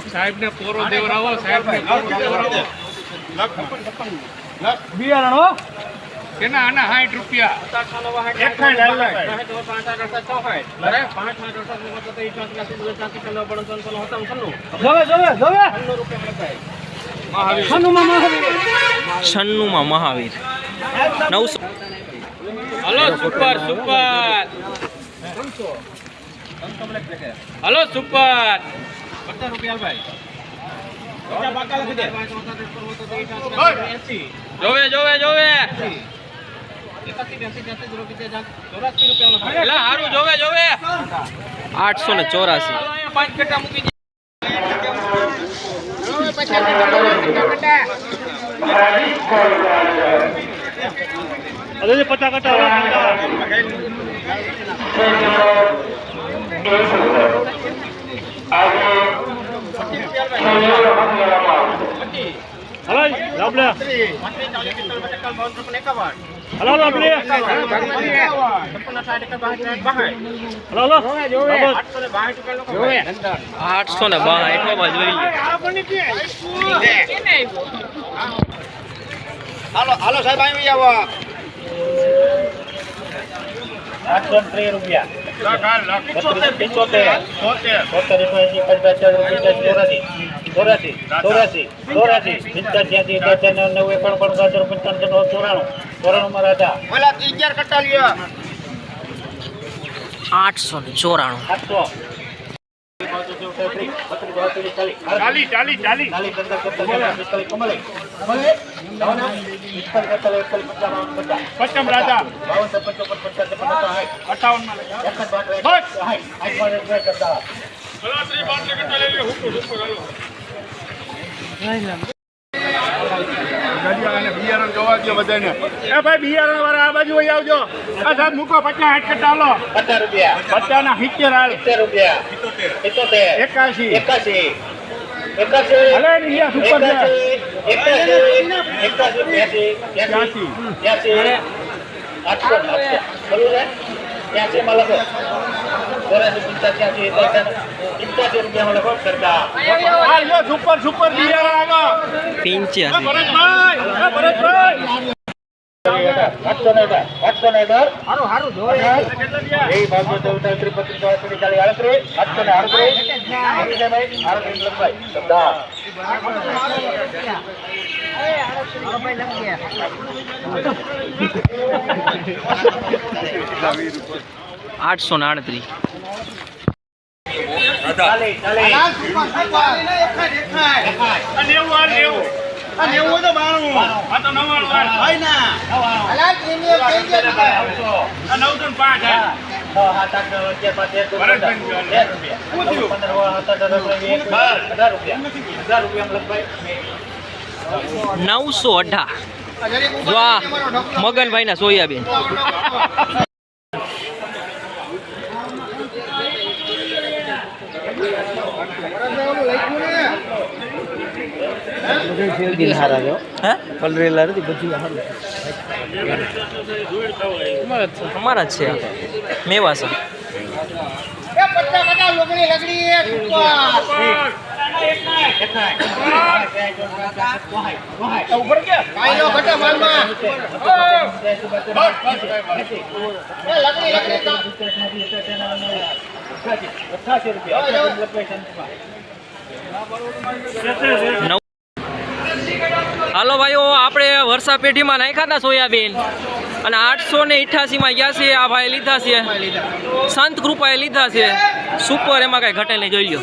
સાહેબને પોરો દેવરાવો સાહેબને પોરો દેવરાવો. બિયારણ હો. કેના આના 60 રૂપિયા. એક માં લાલ લાલ. જોવે જોવે જોવે. મહાવીર. હનુમાન મહાવીર. છન્નુંમાં મહાવીર. નવસો hello super super. Hello super. જોવે જોવે જોવે. હારું જોવે જોવે. આઠસો ને ચોરાસી. પાંચ કટ્ટા મૂકી. અરે પચાસ કટા લાભલે હલો લાભલે હલો હલો આઠસો ને લે હાલો હાલો સાહેબ આવી આવો આઠસો રૂપિયા. ચોરાણું ચોરાણું રાજા આઠસો ને ચોરાણું. આઠસો. ચાલી ચાલી ચાલી. ચાલી પંદર પંદર પિસ્તાલીસ પંચોપન પંચાસી પંચાવન અઠાવન બસ એ ભાઈ બિયારણ વાળા આ બાજુ અહીં આવજો. આ સાહેબ મૂકો પચાસ પચાસ રૂપિયા. પચાસ ના સિત્તેર હાલ. સિત્તેર રૂપિયા. સિત્તોતેર. એકાશી. એકાશી. એકાશી. હલે અહીંયા સુપર છે. એકાશી. એકાશી. બ્યાસી બ્યાસી બ્યાસી આઠસો આઠસો. માં લખો. ચોરાસી પંચાસી પંચાસી રૂપિયામાં લખો સરકાર આ લ્યો સુપર સુપર બિયારણ આવો પિંચ્યાસી ભરતભાઈ એ ભરતભાઈ આઠસો ને આડત્રીસ. નવસો અઢાર. આડત્રીસ આઠસો ને લંબાઈ સરદાર આઠસો ને આડત્રીસ ચાલી ચાલી નેવું આ નેવું આ નેવું તો બાણું આ તો નવ્વાણું ભાઈ ના આ નવસો ને પાંચ નવસો અઢાર જો આ મગનભાઈ ના સોયાબીન હે? કલરેલા નથી બધું અમારા જ છે. આ. લગડી ઉપર ગયા નવ હાલો ભાઈઓ, આપણે વર્ષા પેઢીમાં નાખ્યા હતા સોયાબીન. અને આઠસો ને અઠ્યાસીમાં ગયા છે આ ભાઈ લીધા છે. સંત કૃપાએ લીધા છે. સુપર, એમાં કાંઈ ઘટે નહીં, જોઈ લો